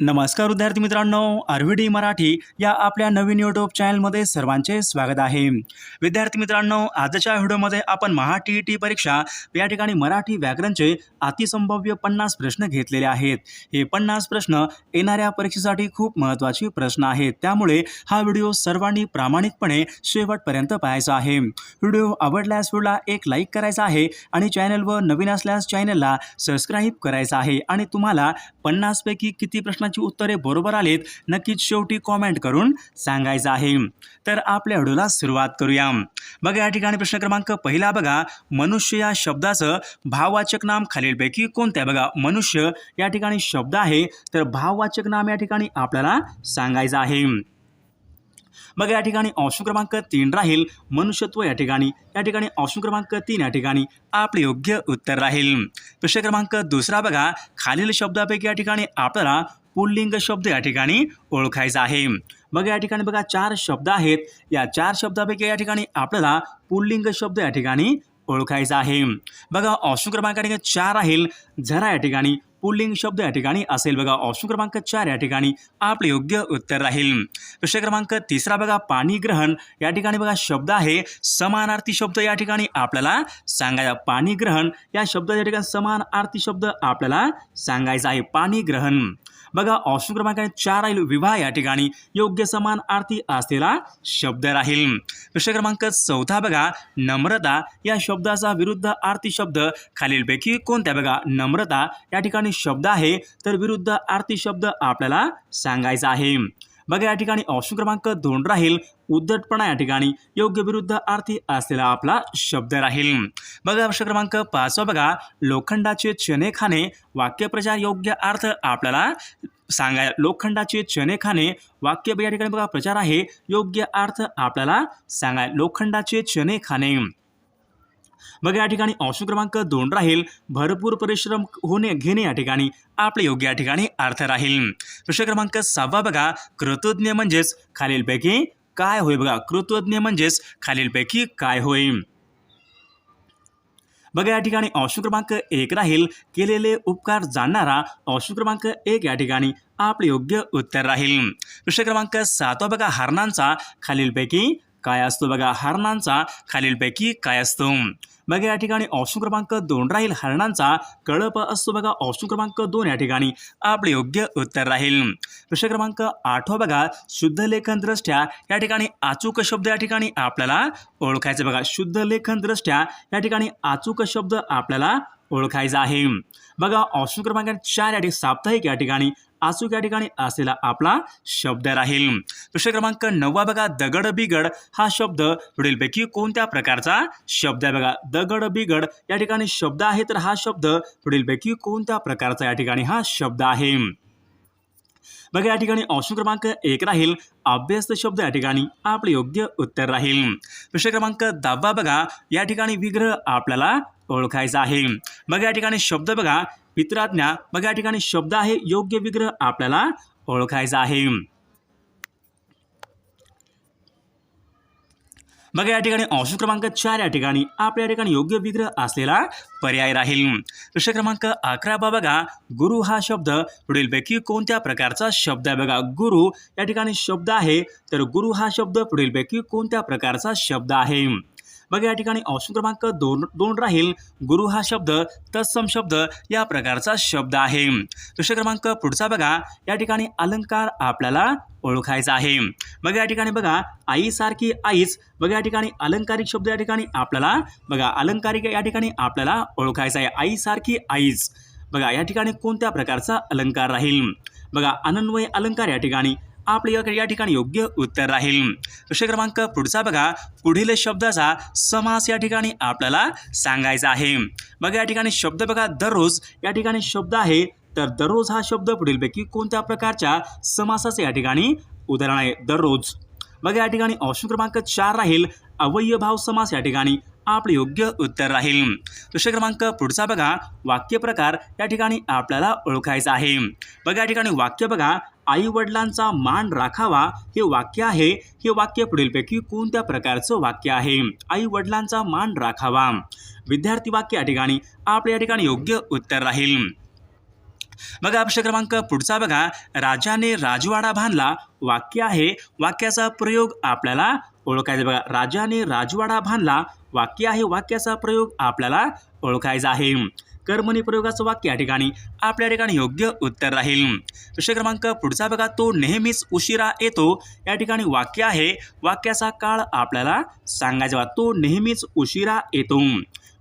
नमस्कार विद्यार्थी मित्रांनो आरव्हीडी मराठी या आपल्या नवीन यूट्यूब चॅनलमध्ये सर्वांचे स्वागत आहे. विद्यार्थी मित्रांनो आजच्या व्हिडिओमध्ये आपण महा टी ई टी परीक्षा या ठिकाणी मराठी व्याकरणचे अतिसंभाव्य पन्नास प्रश्न घेतलेले आहेत. हे पन्नास प्रश्न येणाऱ्या परीक्षेसाठी खूप महत्त्वाचे प्रश्न आहेत. त्यामुळे हा व्हिडिओ सर्वांनी प्रामाणिकपणे शेवटपर्यंत पाहायचा आहे. व्हिडिओ आवडल्यास व्हिडिओला एक लाईक करायचा आहे आणि चॅनलवर नवीन असल्यास चॅनलला सबस्क्राईब करायचं आहे. आणि तुम्हाला पन्नासपैकी किती प्रश्न प्रश्नांची उत्तरे बरोबर आलेत नक्कीच शेवटी कॉमेंट करून सांगायचं आहे. तर आपल्या व्हिडिओला सुरुवात करूया. बघा या ठिकाणी प्रश्न क्रमांक पहिला बघा. मनुष्य या शब्दाचं भाववाचक नाम खालीलपैकी कोणत्या बघा मनुष्य या ठिकाणी शब्द आहे तर भाववाचक नाम या ठिकाणी आपल्याला सांगायचं आहे. मग या ठिकाणी ऑप्शन क्रमांक तीन राहील. मनुष्यत्व या ठिकाणी या ठिकाणी ऑप्शन क्रमांक तीन या ठिकाणी आपले योग्य उत्तर राहील. प्रश्न क्रमांक दुसरा बघा. खालील शब्दापैकी या ठिकाणी आपल्याला पुल्लिंग शब्द या ठिकाणी ओळखायचा आहे. बघा या ठिकाणी बघा चार शब्द आहेत. या चार शब्दापैकी या ठिकाणी आपल्याला पुल्लिंग शब्द या ठिकाणी ओळखायचा आहे. बघा ऑप्शन क्रमांक या ठिकाणी चार राहील. झरा या ठिकाणी पुल्लिंग शब्द या ठिकाणी असेल. बघा ऑप्शन क्रमांक चार या ठिकाणी आपले योग्य उत्तर राहील. प्रश्न क्रमांक तिसरा बघा पाणी ग्रहण. या ठिकाणी बघा शब्द आहे समानार्थी शब्द. या ठिकाणी आपल्याला सांगायचा पाणी ग्रहण. या शब्दाच्या या ठिकाणी समानार्थी शब्द आपल्याला सांगायचा आहे. पाणी ग्रहण. बघा ऑप्शन क्रमांक चार राहील विवाह या ठिकाणी. योग्य समान आरती असलेला शब्द राहील. प्रश्न क्रमांक चौथा बघा नम्रता या शब्दाचा विरुद्ध आरती शब्द खालीलपैकी कोणत्या? बघा नम्रता या ठिकाणी शब्द आहे तर विरुद्ध आरती शब्द आपल्याला सांगायचा आहे. बघा या ठिकाणी ऑप्शन क्रमांक दोन राहील. उद्धटपणा या ठिकाणी. योग्य विरुद्ध अर्थी असलेला आपला शब्द राहील. बघा प्रश्न क्रमांक पाचवा बघा. लोखंडाचे चणे खाणे वाक्यप्रचार योग्य अर्थ आपल्याला सांगाय लोखंडाचे चणे खाणे वाक्य या ठिकाणी बघा प्रचार आहे. योग्य अर्थ आपल्याला सांगाय लोखंडाचे चणे खाणे. बघा या ठिकाणी ऑप्शन क्रमांक दोन राहील. भरपूर परिश्रम होणे घेणे या ठिकाणी आपले योग्य या ठिकाणी अर्थ राहील. प्रश्न क्रमांक सहावा बघा. कृतज्ञ म्हणजेच खालीलपैकी काय होय बघा? कृतज्ञ म्हणजेच खालीलपैकी काय होय? बघा या ठिकाणी ऑप्शन क्रमांक एक राहील. केलेले उपकार जाणणारा ऑप्शन क्रमांक एक या ठिकाणी आपले योग्य उत्तर राहील. प्रश्न क्रमांक सातवा बघा. हरणांचा खालीलपैकी काय असतो बघा हरणांचा खालीलपैकी काय असतो? बघा या ठिकाणी ऑप्शन क्रमांक दोन राहील. हरणांचा कळप असतो बघा ऑप्शन क्रमांक दोन या ठिकाणी. आपले योग्य उत्तर राहील. प्रश्न क्रमांक आठवा हो बघा शुद्ध लेखन दृष्ट्या या ठिकाणी अचूक शब्द या ठिकाणी आपल्याला ओळखायचं बघा. शुद्ध लेखन दृष्ट्या या ठिकाणी अचूक शब्द आपल्याला ओळखायचा आहे. बघा ऑप्शन क्रमांक चार या ठिकाणी साप्ताहिक या ठिकाणी आसूक या ठिकाणी असलेला आपला शब्द राहील. प्रश्न क्रमांक नववा बघा दगड बिगड हा शब्द पुढीलपैकी कोणत्या प्रकारचा शब्द आहे? बघा दगड बिगड या ठिकाणी शब्द आहे तर हा शब्द पुढीलपैकी कोणत्या प्रकारचा या ठिकाणी हा शब्द आहे? बघा या ठिकाणी ऑप्शन क्रमांक एक राहील. अभ्यस्त शब्द या ठिकाणी आपले योग्य उत्तर राहील. प्रश्न क्रमांक दहावा बघा या ठिकाणी विग्रह आपल्याला ओळखायचा आहे. बघा या ठिकाणी शब्द बघा पित्राज्ञा बघा या ठिकाणी शब्द आहे योग्य विग्रह आपल्याला ओळखायचा आहे. बघा या ठिकाणी अंश क्रमांक चार या ठिकाणी आपल्या ठिकाणी योग्य विग्रह असलेला पर्याय राहील. प्रश्न क्रमांक अकरा बा बघा गुरु हा शब्द पुढीलपैकी कोणत्या प्रकारचा शब्द आहे? बघा गुरु या ठिकाणी शब्द आहे तर गुरु हा शब्द पुढीलपैकी कोणत्या प्रकारचा शब्द आहे? बघा या ठिकाणी ऑप्शन क्रमांक दोन दोन राहील. गुरु हा शब्द तत्सम शब्द या प्रकारचा शब्द आहे. प्रश्न क्रमांक पुढचा बघा. या ठिकाणी अलंकार आपल्याला ओळखायचा आहे. बघा या ठिकाणी बघा आईसारखी आईच. बघा या ठिकाणी अलंकारिक शब्द या ठिकाणी आपल्याला बघा अलंकारिक या ठिकाणी आपल्याला ओळखायचा आहे. आईसारखी आईच. बघा या ठिकाणी कोणत्या प्रकारचा अलंकार राहील? बघा अनन्वय अलंकार या ठिकाणी. आपले या ठिकाणी योग्य उत्तर राहील. प्रश्न क्रमांक पुढचा बघा. पुढील शब्दाचा समास या ठिकाणी आपल्याला सांगायचा आहे. बघा या ठिकाणी शब्द बघा दररोज. या ठिकाणी शब्द आहे तर दररोज हा शब्द पुढीलपैकी कोणत्या प्रकारच्या समासाचे या ठिकाणी उदाहरण आहे? दररोज. बघा या ठिकाणी ऑप्शन क्रमांक चार राहील. अवयभाव समास या ठिकाणी. आपले योग्य उत्तर राहील. प्रश्न क्रमांक पुढचा बघा. वाक्यप्रकार या ठिकाणी आपल्याला ओळखायचा आहे. बघा या ठिकाणी वाक्य बघा. आई वडिलांचा मान राखावा. हे वाक्य आहे. हे वाक्य पुढीलपैकी कोणत्या प्रकारचं वाक्य आहे? आई वडिलांचा मान राखावा. विद्यार्थी वाक्य या ठिकाणी आपल्या या ठिकाणी योग्य उत्तर राहील. बघा प्रश्न क्रमांक पुढचा बघा. राजाने राजवाडा बांधला. वाक्य आहे वाक्याचा प्रयोग आपल्याला ओळखायचा बघा राजाने राजवाडा बांधला. वाक्य आहे वाक्याचा प्रयोग आपल्याला ओळखायचा आहे. कर्मणी प्रयोगाचं वाक्य या ठिकाणी. आपल्या ठिकाणी योग्य उत्तर राहील. प्रश्न क्रमांक पुढचा बघा. तो नेहमीच उशिरा येतो. या ठिकाणी वाक्य आहे वाक्याचा काळ आपल्याला सांगायचा बघा. तो नेहमीच उशिरा येतो.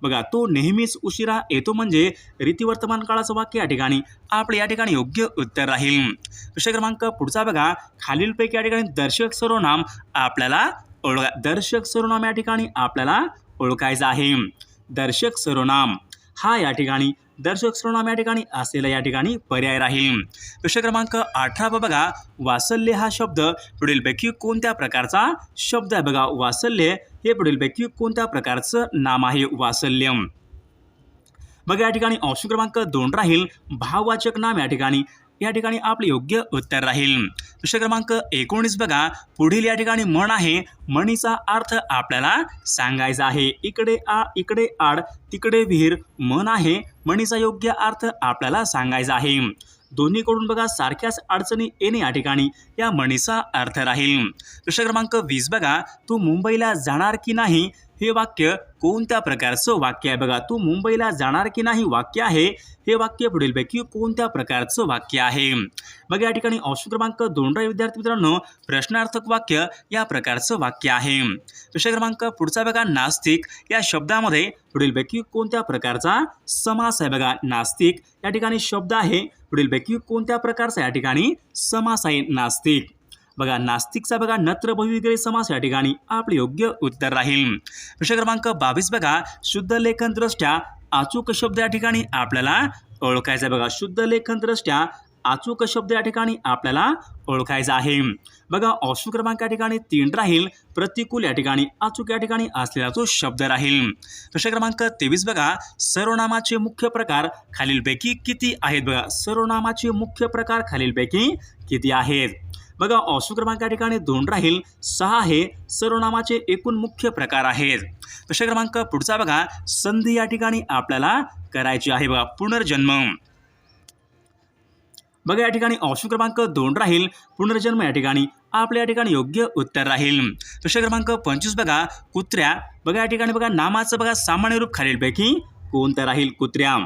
बघा तो नेहमीच उशिरा येतो म्हणजे रीतिवर्तमान काळाचं वाक्य या ठिकाणी. आपलं या ठिकाणी योग्य उत्तर राहील. प्रश्न क्रमांक पुढचा बघा. खालीलपैकी या ठिकाणी दर्शक सर्वनाम आपल्याला ओळखा दर्शक सर्वनाम या ठिकाणी आपल्याला ओळखायचं आहे. दर्शक सर्वनाम. हा या ठिकाणी. दर्शक श्रोणाम या ठिकाणी असलेला या ठिकाणी पर्याय राहील. प्रश्न क्रमांक अठरा बघा वासल्य हा शब्द पुढीलपैकी कोणत्या प्रकारचा शब्द आहे? बघा वासल्य हे पुढीलपैकी कोणत्या प्रकारचं नाम आहे? वासल्यम. बघा या ठिकाणी ऑप्शन क्रमांक दोन राहील. भाववाचक नाम या ठिकाणी. या ठिकाणी आपले योग्य उत्तर राहील. प्रश्न क्रमांक एकोणीस बघा. पुढील या ठिकाणी म्हण आहे. म्हणीचा अर्थ आपल्याला सांगायचा आहे. इकडे आ इकडे आड तिकडे विहीर म्हण आहे. म्हणीचा योग्य अर्थ आपल्याला सांगायचा आहे. दोन्हीकडून बघा सारख्याच अडचणी येणे या ठिकाणी. या म्हणीचा अर्थ राहील. प्रश्न क्रमांक वीस बघा. तू मुंबईला जाणार की नाही? हे वाक्य कोणत्या प्रकारचं वाक्य आहे? बघा तू मुंबईला जाणार की नाही वाक्य आहे? हे वाक्य पुढीलपैकी कोणत्या प्रकारचं वाक्य आहे? बघा या ठिकाणी ऑप्शन क्रमांक दोनरा विद्यार्थी मित्रांनो. प्रश्नार्थक वाक्य या प्रकारचं वाक्य आहे. प्रश्न क्रमांक पुढचा बघा नास्तिक. या शब्दामध्ये पुढीलपैकी कोणत्या प्रकारचा समास आहे? बघा नास्तिक. या ठिकाणी शब्द आहे. पुढीलपैकी कोणत्या प्रकारचा? या ठिकाणी समास आहे नास्तिक. बघा नास्तिकचा बघा नत्र बहुविग्रही समास या ठिकाणी आपले योग्य उत्तर राहील. प्रश्न क्रमांक बावीस बघा शुद्ध लेखन दृष्ट्या अचूक शब्द या ठिकाणी आपल्याला ओळखायचा आहे. बघा शुद्ध लेखन दृष्ट्या अचूक शब्द या ठिकाणी आपल्याला ओळखायचा आहे. बघा ऑप्शन क्रमांक या ठिकाणी तीन राहील प्रतिकूल या ठिकाणी अचूक या ठिकाणी असलेला तो शब्द राहील. प्रश्न क्रमांक तेवीस बघा सर्वनामाचे मुख्य प्रकार खालीलपैकी किती आहेत? बघा सर्वनामाचे मुख्य प्रकार खालीलपैकी किती आहेत? बघा ऑप्शन क्रमांक या ठिकाणी दोन राहील. सहा हे सर्वनामाचे एकूण मुख्य प्रकार आहेत. प्रश्न क्रमांक पुढचा बघा संधी या ठिकाणी आपल्याला करायची आहे बघा पुनर्जन्म. बघा या ठिकाणी ऑप्शन क्रमांक दोन राहील. पुनर्जन्म या ठिकाणी आपल्या या ठिकाणी योग्य उत्तर राहील. प्रश्न क्रमांक पंचवीस बघा कुत्र्या. बघा या ठिकाणी बघा नामाचं बघा सामान्य रूप खालीलपैकी कोणतं राहील? कुत्र्या.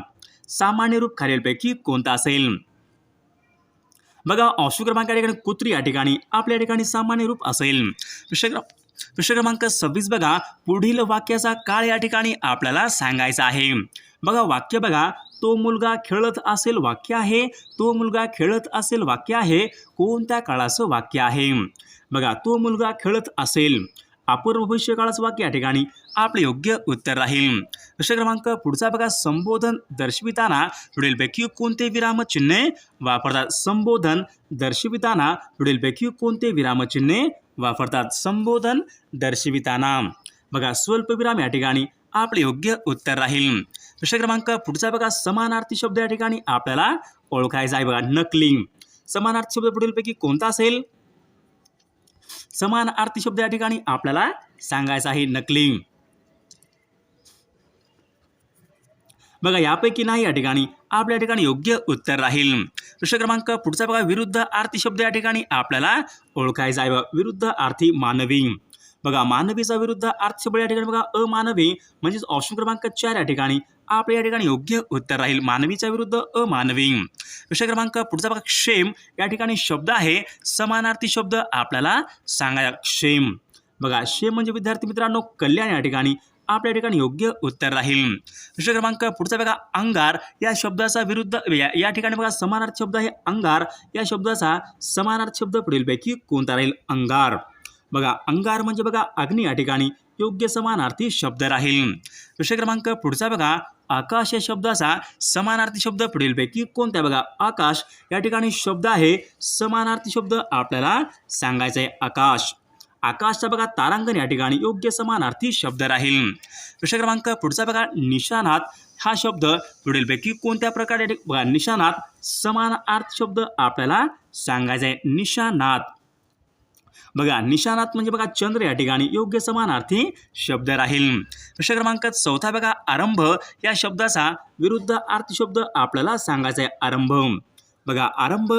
सामान्य रूप खालीलपैकी कोणतं असेल? बघा ऑप्शन क्रमांक या ठिकाणी कुत्री या ठिकाणी आपल्या ठिकाणी सामान्य रूप असेल. प्रश्न प्रश्न क्रमांक सव्वीस बघा पुढील वाक्याचा काळ या ठिकाणी आपल्याला सांगायचा आहे. बघा वाक्य बघा तो मुलगा खेळत असेल वाक्य आहे तो मुलगा खेळत असेल वाक्य आहे कोणत्या काळाचं वाक्य आहे? बघा तो मुलगा खेळत असेल अपूर्व भविष्यकाळच वाक्य या ठिकाणी आपले योग्य उत्तर राहील. प्रश्न क्रमांक पुढचा बघा. संबोधन दर्शविताना पुढीलपैकी कोणते विरामचिन्हे वापरतात? संबोधन दर्शविताना पुढीलपैकी कोणते विरामचिन्हे वापरतात? संबोधन दर्शविताना. बघा स्वल्पविराम या ठिकाणी आपले योग्य उत्तर राहील. प्रश्न क्रमांक पुढचा बघा. समानार्थी शब्द या ठिकाणी आपल्याला ओळखायचा आहे. बघा नकली. समानार्थी शब्द पुढीलपैकी कोणता असेल? समान आर्थिक शब्द या ठिकाणी आपल्याला सांगायचा आहे नकली. बघा यापैकी नाही या ठिकाणी आपल्या ठिकाणी योग्य उत्तर राहील. प्रश्न क्रमांक पुढचा बघा विरुद्ध आर्थिक शब्द या ठिकाणी आपल्याला ओळखायचा आहे. विरुद्ध आर्थी मानवी. बघा मानवीचा विरुद्ध अर्थ शब्द या ठिकाणी बघा अमानवी म्हणजेच ऑप्शन क्रमांक चार या ठिकाणी आपल्या या ठिकाणी योग्य उत्तर राहील. मानवीच्या विरुद्ध अमानवी. विषय क्रमांक पुढचा बघा. क्षेम. या ठिकाणी शब्द आहे. समानार्थी शब्द आपल्याला सांगायला क्षेम. बघा क्षेम म्हणजे विद्यार्थी मित्रांनो कल्याण या ठिकाणी आपल्या ठिकाणी योग्य उत्तर राहील. प्रश्न क्रमांक पुढचा बघा. अंगार. या शब्दाचा विरुद्ध या या ठिकाणी बघा समानार्थी शब्द आहे अंगार. या शब्दाचा समानार्थ शब्द पुढीलपैकी कोणता राहील? अंगार. बघा अंगार म्हणजे बघा अग्नी या ठिकाणी. योग्य समानार्थी शब्द राहील. विषय क्रमांक पुढचा बघा. आकाश या शब्दाचा समानार्थी शब्द पुढीलपैकी कोणता कोणत्या बघा? आकाश. या ठिकाणी शब्द आहे समानार्थी शब्द आपल्याला सांगायचा आहे आकाश. आकाशचा बघा तारांगण या ठिकाणी योग्य समानार्थी शब्द राहील. प्रश्न क्रमांक पुढचा बघा. निशाणात हा शब्द पुढीलपैकी कोणत्या प्रकारे बघा? निशाणात समानार्थ शब्द आपल्याला सांगायचा आहे. निशाणात बघा निशाणात म्हणजे बघा चंद्र या ठिकाणी योग्य समानार्थी शब्द राहील. प्रश्न क्रमांक चौथा बघा आरंभ या शब्दाचा विरुद्ध अर्थ शब्द आपल्याला सांगायचा आहे आरंभ. बघा आरंभ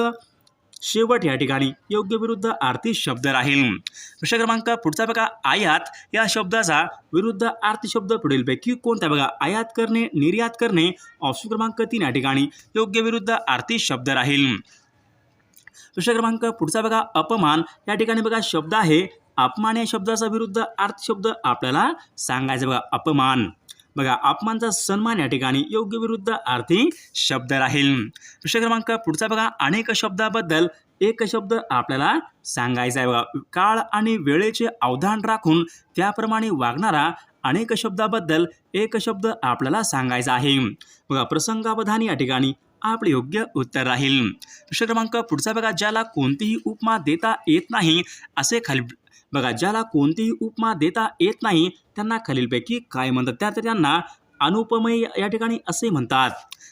शेवट या ठिकाणी योग्य विरुद्ध आरती शब्द राहील. प्रश्न क्रमांक पुढचा बघा आयात या शब्दाचा विरुद्ध आरती शब्द पुढीलपैकी कोणता बघा आयात करणे निर्यात करणे ऑप्शन क्रमांक तीन या ठिकाणी योग्य विरुद्ध आरती शब्द राहील. प्रश्न क्रमांक पुढचा बघा अपमान. या ठिकाणी बघा शब्द आहे अपमान. या शब्दाचा विरुद्ध अर्थ शब्द आपल्याला सांगायचा बघा अपमान. बघा अपमानचा सन्मान या ठिकाणी योग्य विरुद्ध आर्थिक शब्द राहील. प्रश्न क्रमांक पुढचा बघा अनेक शब्दाबद्दल एक शब्द आपल्याला सांगायचा आहे बघा. काळ आणि वेळेचे अवधान राखून त्याप्रमाणे वागणारा अनेक शब्दाबद्दल एक शब्द आपल्याला सांगायचा आहे. बघा प्रसंगावधानी या ठिकाणी आपले योग्य उत्तर राहील. प्रश्न क्रमांक पुढचा बघा ज्याला कोणतीही उपमा देता येत नाही असे खाली बघा ज्याला कोणतीही उपमा देता येत नाही त्यांना खालीलपैकी काय म्हणतात? त्या तर त्यांना अनुपमय या ठिकाणी असे म्हणतात.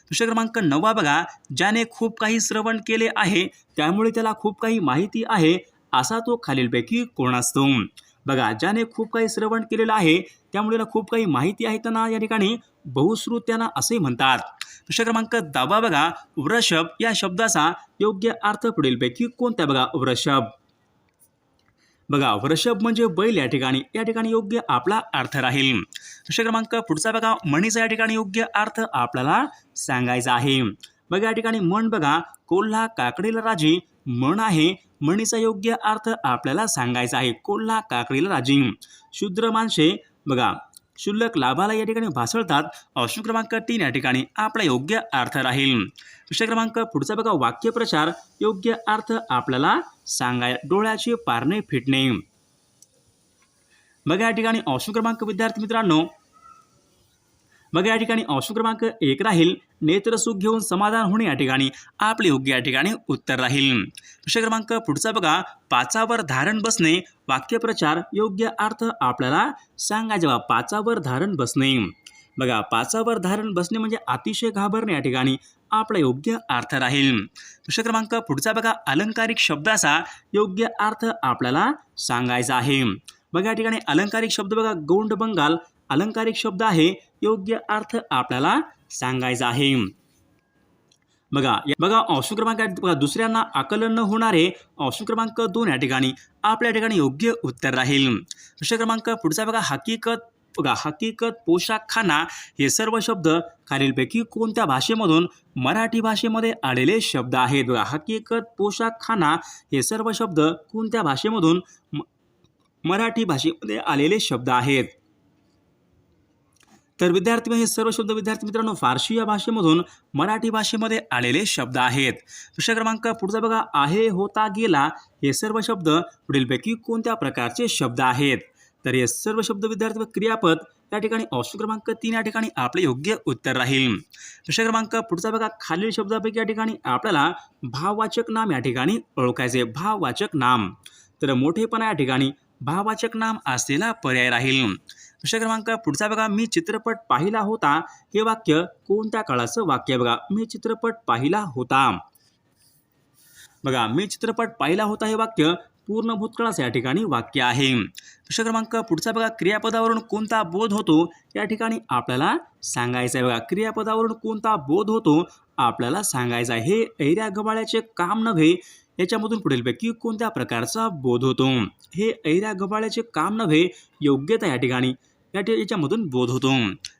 प्रश्न क्रमांक नववा बघा ज्याने खूप काही श्रवण केले आहे त्यामुळे त्याला खूप काही माहिती आहे असा तो खालीलपैकी कोण असतो? बघा ज्याने खूप काही श्रवण केलेलं आहे त्यामुळे त्याला खूप काही माहिती आहे त्यांना या ठिकाणी बहुश्रुत्यांना असे म्हणतात. प्रश्न क्रमांक दहावा बघा. वृषभ या शब्दाचा योग्य अर्थ पुढीलपैकी कोणत्या बघा? वृषभ. बघा वृषभ म्हणजे बैल या ठिकाणी. या ठिकाणी योग्य आपला अर्थ राहील. प्रश्न क्रमांक पुढचा बघा. मणीचा या ठिकाणी योग्य अर्थ आपल्याला सांगायचा आहे. बघा या ठिकाणी म्हण बघा. कोल्हा काकडीला राजी. म्हण आहे. मणीचा योग्य अर्थ आपल्याला सांगायचा आहे. कोल्हा काकडीला राजी. शूद्र माणसे बघा. शुल्लक लाभाला या ठिकाणी भासळतात. ऑप्शन क्रमांक तीन या ठिकाणी आपला योग्य अर्थ राहील. विषय क्रमांक पुढचा बघा वाक्यप्रचार. योग्य अर्थ आपल्याला सांगाय डोळ्याचे पारणे फिटणे. बघा या ठिकाणी ऑप्शन क्रमांक विद्यार्थी मित्रांनो बघा या ठिकाणी ऑप्शन क्रमांक एक राहील. नेत्रसुख घेऊन समाधान होणे या ठिकाणी आपले योग्य या ठिकाणी उत्तर राहील. प्रश्न क्रमांक पुढचा बघा. पाचावर धारण बसणे वाक्यप्रचार योग्य अर्थ आपल्याला सांगा जेव्हा पाचावर धारण बसणे. बघा पाचावर धारण बसणे म्हणजे अतिशय घाबरणे या ठिकाणी आपला योग्य अर्थ राहील. प्रश्न क्रमांक पुढचा बघा. अलंकारिक शब्दाचा योग्य अर्थ आपल्याला सांगायचा आहे. बघा या ठिकाणी अलंकारिक शब्द बघा. गौंड बंगाल अलंकारिक शब्द आहे योग्य अर्थ आपल्याला सांगायचा आहे. बघा या- बघा ऑप्शन क्रमांक बघा दुसऱ्यांना आकलन न होणारे ऑप्शन क्रमांक दोन या ठिकाणी. आपल्या ठिकाणी योग्य उत्तर राहील. प्रश्न क्रमांक पुढचा बघा हकीकत बघा हकीकत पोशाख खाना हे सर्व शब्द खालीलपैकी कोणत्या भाषेमधून मराठी भाषेमध्ये आलेले शब्द आहेत? बघा हकीकत पोशाख खाना हे सर्व शब्द कोणत्या भाषेमधून म- मराठी भाषेमध्ये आलेले शब्द आहेत? तर विद्यार्थी हे सर्व शब्द विद्यार्थी मित्रांनो फारशी या भाषेमधून मराठी भाषेमध्ये आलेले शब्द आहेत. प्रश्न क्रमांक पुढचा बघा आहे होता गेला हे सर्व शब्द पुढीलपैकी कोणत्या प्रकारचे शब्द आहेत? तर हे सर्व शब्द विद्यार्थी व क्रियापद या ठिकाणी ऑप्शन क्रमांक तीन या ठिकाणी आपले योग्य उत्तर राहील. प्रश्न क्रमांक पुढचा बघा खालील शब्दापैकी या ठिकाणी आपल्याला भाववाचक नाम या ठिकाणी ओळखायचे भाववाचक नाम. तर मोठेपणा या ठिकाणी भाववाचक नाम असलेला पर्याय राहील. प्रश्न क्रमांक पुढचा बघा. मी चित्रपट पाहिला होता. हे वाक्य कोणत्या काळाचं वाक्य आहे बघा? मी चित्रपट पाहिला होता. बघा मी चित्रपट पाहिला होता हे वाक्य पूर्ण भूतकाळाचं या ठिकाणी वाक्य आहे. प्रश्न क्रमांक पुढचा बघा. क्रियापदावरून कोणता बोध होतो? या ठिकाणी आपल्याला सांगायचं आहे बघा. क्रियापदावरून कोणता बोध होतो? आपल्याला सांगायचं आहे. हे ऐऱ्या गबाळ्याचे काम नव्हे. याच्यामधून पुढीलपैकी कोणत्या प्रकारचा बोध होतो? हे ऐऱ्या गबाळ्याचे काम नव्हे. योग्यता या ठिकाणी या याच्यामधून बोध होतो.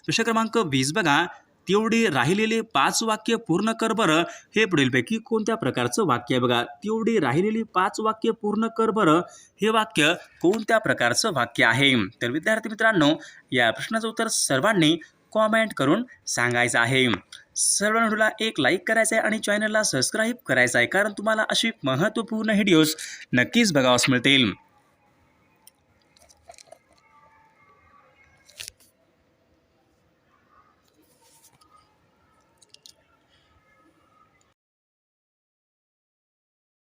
प्रश्न क्रमांक वीस बघा. तेवढी राहिलेले पाच वाक्य पूर्ण कर बरं. हे पुढीलपैकी कोणत्या प्रकारचं वाक्य आहे बघा? तेवढी राहिलेली पाच वाक्य पूर्ण कर बरं. हे वाक्य कोणत्या प्रकारचं वाक्य आहे? तर विद्यार्थी मित्रांनो या प्रश्नाचं उत्तर सर्वांनी कॉमेंट करून सांगायचं आहे. सर्व व्हिडिओला एक लाईक करायचं आहे आणि चॅनलला सबस्क्राईब करायचं आहे कारण तुम्हाला अशी महत्त्वपूर्ण व्हिडिओज नक्कीच बघावंस मिळतील.